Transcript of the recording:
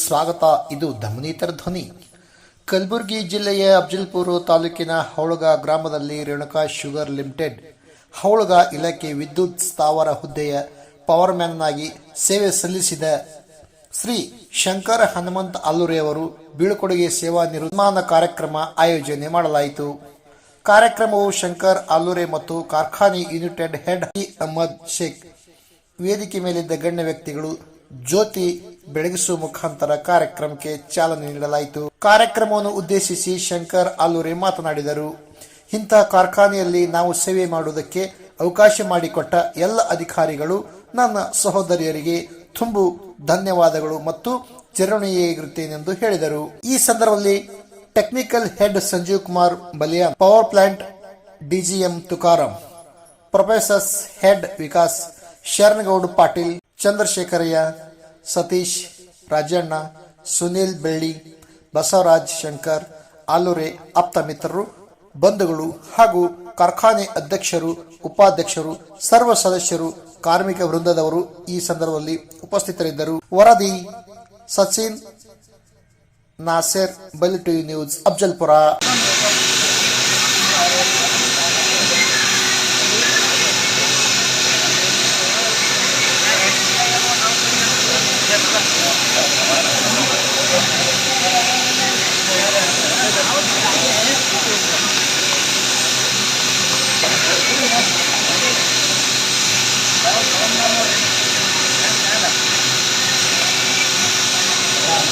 ಸ್ವಾಗತ. ಇದು ಧಮನೀತರ ಧ್ವನಿ. ಕಲಬುರಗಿ ಜಿಲ್ಲೆಯ ಅಫಜಲ್ಪುರ ತಾಲೂಕಿನ ಹೌಳಗ ಗ್ರಾಮದಲ್ಲಿ ರೇಣುಕಾ ಶುಗರ್ ಲಿಮಿಟೆಡ್, ಹೌಳಗ ಇಲಾಖೆ ವಿದ್ಯುತ್ ಸ್ಥಾವರ ಹುದ್ದೆಯ ಪವರ್ಮ್ಯಾನ್ನಾಗಿ ಸೇವೆ ಸಲ್ಲಿಸಿದ ಶ್ರೀ ಶಂಕರ ಹನುಮಂತ ಅಲ್ಲುರೆಯವರು ಬೀಳ್ಕೊಡುಗೆ ಸೇವಾ ನಿರ್ಮಾಣ ಕಾರ್ಯಕ್ರಮ ಆಯೋಜನೆ ಮಾಡಲಾಯಿತು. ಕಾರ್ಯಕ್ರಮವು ಶಂಕರ್ ಆಲೂರೆ ಮತ್ತು ಕಾರ್ಖಾನೆ ಯುನಿಟೆಡ್ ಹೆಡ್ ಅಹಮದ್ ಶೇಖ್ ವೇದಿಕೆ ಮೇಲಿದ್ದ ಗಣ್ಯ ವ್ಯಕ್ತಿಗಳು ಜ್ಯೋತಿ ಬೆಳಗಿಸುವ ಮುಖಾಂತರ ಕಾರ್ಯಕ್ರಮಕ್ಕೆ ಚಾಲನೆ ನೀಡಲಾಯಿತು. ಕಾರ್ಯಕ್ರಮವನ್ನು ಉದ್ದೇಶಿಸಿ ಶಂಕರ್ ಆಲೂರೆ ಮಾತನಾಡಿದರು. ಇಂತಹ ಕಾರ್ಖಾನೆಯಲ್ಲಿ ನಾವು ಸೇವೆ ಮಾಡುವುದಕ್ಕೆ ಅವಕಾಶ ಮಾಡಿಕೊಟ್ಟ ಎಲ್ಲ ಅಧಿಕಾರಿಗಳು, ನನ್ನ ಸಹೋದರಿಯರಿಗೆ ತುಂಬು ಧನ್ಯವಾದಗಳು ಮತ್ತು ಚಿರಋಣಿಯಾಗಿರುತ್ತೇನೆಂದು ಹೇಳಿದರು. ಈ ಸಂದರ್ಭದಲ್ಲಿ technical head Sanjeev Kumar Baliya power plant DGM Tukaram, professors head Vikas Sharanagouda Patil, Chandrashekharayya Satish, Rajanna, Sunil Belli, Basavaraj Shankar, ಆಲೂರೆ ಆಪ್ತ ಮಿತ್ರರು, ಬಂಧುಗಳು ಹಾಗೂ ಕಾರ್ಖಾನೆ ಅಧ್ಯಕ್ಷರು, ಉಪಾಧ್ಯಕ್ಷರು, ಸರ್ವ ಸದಸ್ಯರು, ಕಾರ್ಮಿಕ ವೃಂದದವರು ಈ ಸಂದರ್ಭದಲ್ಲಿ ಉಪಸ್ಥಿತರಿದ್ದರು. ವರದಿ, ಸಚಿನ್ ನಾಸೆರ್, ಬಲಿಟು ನ್ಯೂಸ್, ಅಫ್ಜಲ್ಪುರ.